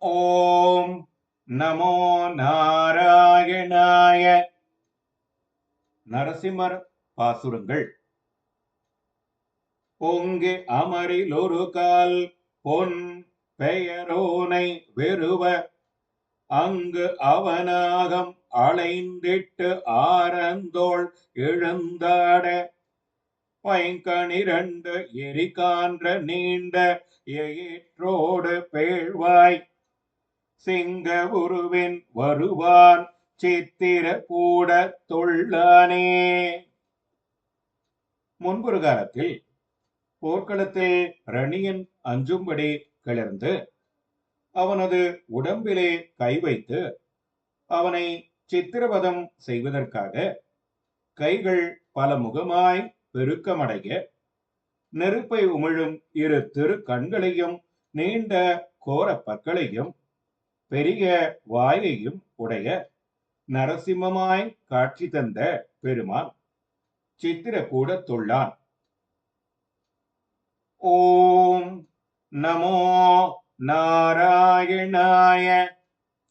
ஓம் நமோ நாராயணாய. நரசிம்மர் பாசுரங்கள். பொங்கு அமரில் ஒரு கால் பொன் பெயரோனை வெறுவ. அங்கு அவனாகம் அலைந்திட்டு ஆரந்தோள் எழுந்தாட. பைங்கணிரண்டு எரிகான்ற நீண்ட எயிற்றோடு பேழ்வாய். சிங்க உருவின் வருவான் சித்திர கூட தொள்ளானே. முன்பொரு காலத்தில் போர்க்களத்தில் ரணியன் அஞ்சும்படி கிளர்ந்து அவனது உடம்பிலே கை வைத்து அவனை சித்திரவதம் செய்வதற்காக கைகள் பல முகமாய் பெருக்கமடைய நெருப்பை உமிழும் இரு திரு கண்களையும் நீண்ட கோர பற்களையும் பெரிய வாயையும் உடைய நரசிம்மமாய் காட்சி தந்த பெருமான் சித்திரக்கூட தொள்ளான் ஓம் நமோ நாராயணாய